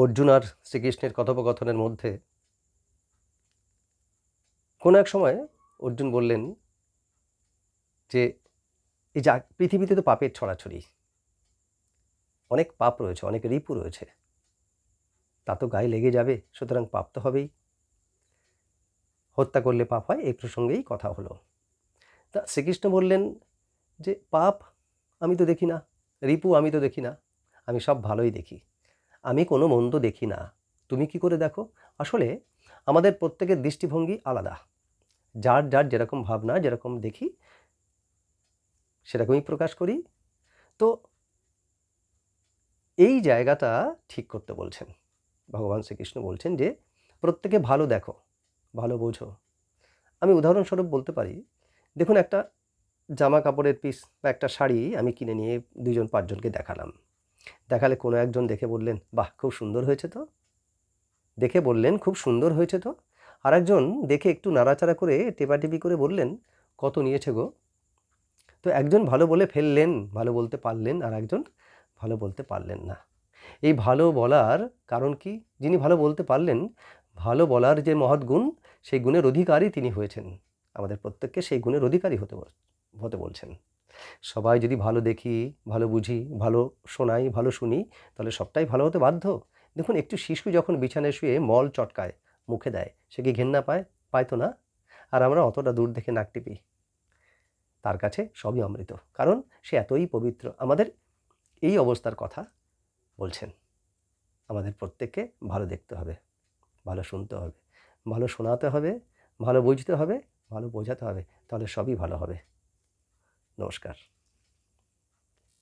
অর্জুন আর শ্রীকৃষ্ণের কথোপকথনের মধ্যে কোনো এক সময় অর্জুন বললেন যে, এই যা, পৃথিবীতে তো পাপের ছড়াছড়ি। অনেক পাপ রয়েছে, অনেক রিপু রয়েছে। তা তো গায়ে লেগে যাবে, সুতরাং পাপ তো হবেই। হত্যা করলে পাপ হয়, এই প্রসঙ্গেই কথা হলো। তা শ্রীকৃষ্ণ বললেন যে, পাপ আমি তো দেখি না, রিপু আমি তো দেখি না, আমি সব ভালোই দেখি। আমি কোনো মন্দ দেখি না। তুমি কি করে দেখো? আসলে আমাদের প্রত্যেকের দৃষ্টিভঙ্গি আলাদা। যার যার যেরকম ভাবনা, যেরকম দেখি, সেরকমই প্রকাশ করি। তো এই জায়গাটা ঠিক করতে বলছেন। ভগবান শ্রীকৃষ্ণ বলছেন যে, প্রত্যেকে ভালো দেখো, ভালো বোঝো। আমি উদাহরণস্বরূপ বলতে পারি, দেখুন একটা জামা কাপড়ের পিস বা একটা শাড়ি আমি কিনে নিয়ে দুজন, পাঁচজনকে দেখালাম। দেখালে কোনো একজন দেখে বললেন, বাহ, খুব সুন্দর হয়েছে তো? দেখে বললেন, খুব সুন্দর হয়েছে তো? আর একজন দেখে একটু নাড়াচাড়া করে টেপাটেপি করে বললেন, কত নিয়েছে গো? তো একজন ভালো বলে ফেললেন, ভালো বলতে পারলেন, আর একজন ভালো বলতে পারলেন না। এই ভালো বলার কারণ কি? যিনি ভালো বলতে পারলেন, ভালো বলার যে মহৎ গুণ, সেই গুণের অধিকারী তিনি হয়েছেন। আমাদের প্রত্যেককে সেই গুণের অধিকারী হতে হতে বলছেন। সবাই যদি ভালো দেখি, ভালো বুঝি, ভালো শোনাই, ভালো শুনি, তাহলে সবটাই ভালো হতে বাধ্য। দেখুন, একটু শিশু যখন বিছানায় শুয়ে মল চটকায়, মুখে দেয়, সে কি ঘেন্না পায়? পায় তো না। আর আমরা অতটা দূর দেখে নাক টিপি। তার কাছে সবই অমৃত। কারণ সে এতই পবিত্র। আমাদের এই অবস্থার কথা বলছেন। আমাদের প্রত্যেককে ভালো দেখতে হবে, ভালো শুনতে হবে, ভালো শোনাতে হবে, ভালো বুঝতে হবে, ভালো বোঝাতে হবে, তাহলে সবই ভালো হবে। নমস্কার।